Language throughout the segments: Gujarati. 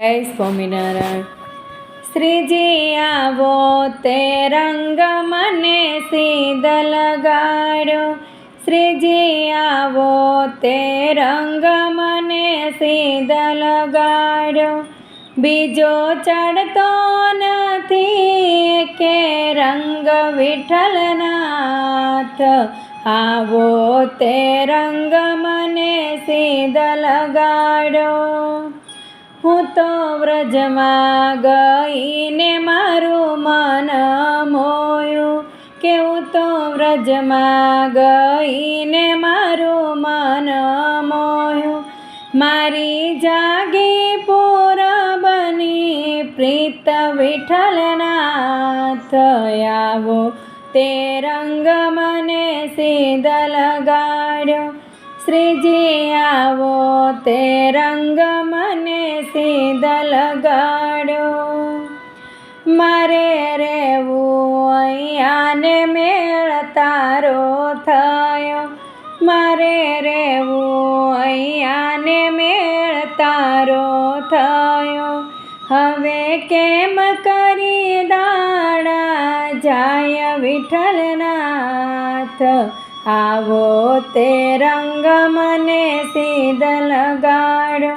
જય સ્વામિનારાયણ. શ્રીજી આવો તે રંગ મને સીધ લગાડ્યો. શ્રીજી આવો તે રંગ મને સીધ લગાડ્યો. બીજો ચડતો નથી કે રંગ વિઠ્ઠલનાથ. આવો તે રંગ મને સીધ લગાડ્યો. તો વ્રજમાં ગઈને મારું મન મોયું કેવું તો વ્રજમાં ગઈને મારું મન મોયું. મારી જાગી પૂર બની પ્રીત વિઠ્ઠલનાથ થયાવો તે રંગ મને સીધ લગાડ્યો. શ્રીજી આવો તે રંગ મને સીધ લગાડ્યો મારે રહેવું અહીંયા ને મેળ તારો થયો. મારે રહેવું અહીંયા ને મેળ તારો થયો. હવે કેમ કરી દાડા જાય વિઠ્ઠલનાથ? આવો તે રંગ મને સીધ લગાડો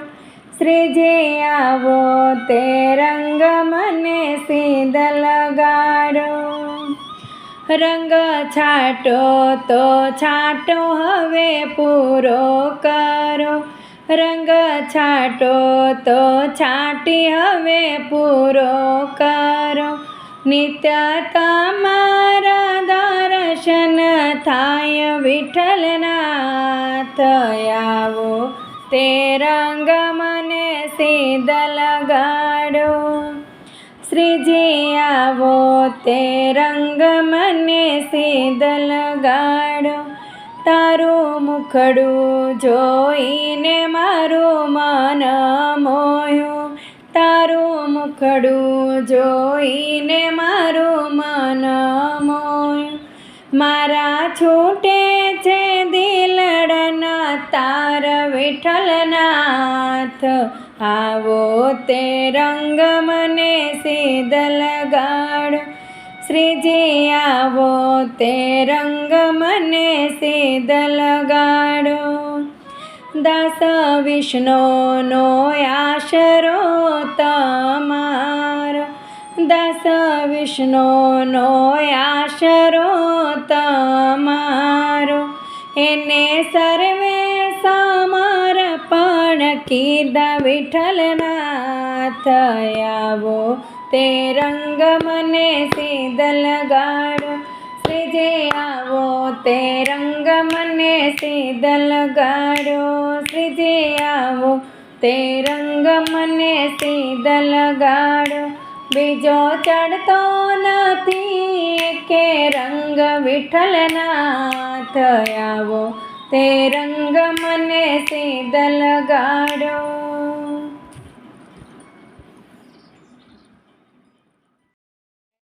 શ્રીજી, આવો તે રંગ મને સીધ લગાડો રંગ છાટો તો છાટો હવે પૂરો કરો. રંગ છાટો તો છાટી હવે પૂરો કરો. નિત્ય તમારા દર્શન થાય વિઠ્ઠલનાથ આવો, તે રંગ મને સીધ લગાડો. શ્રીજી આવો, તે રંગ મને સીધ લગાડો. તારું મુખડું જોઈને મારું મન મોયું. તારું મુખડું જોઈને મારું મન મારા છૂટે છે દિલડના તાર વિઠ્ઠલનાથ. આવો તે રંગ મને સીધ લગાડો શ્રીજી, આવો તે રંગ મને સીધ લગાડો દાસ વિષ્ણુનો આશરો તમારો. દાસ વિષ્ણુનો આશરો તમારો. એને સર્વે સમર્પણ કીધા વિઠ્ઠલના થયાવો તે રંગ મને સીધ લગાડો શ્રીજી આવો. તે રંગ મને સીધ લગાડો શ્રીજી આવો. તે રંગ મને સીધ લગાડો બીજો ચડતો નથી કે રંગ વિઠ્ઠલનાથ આવો. તે રંગ મને સીધ લગાડો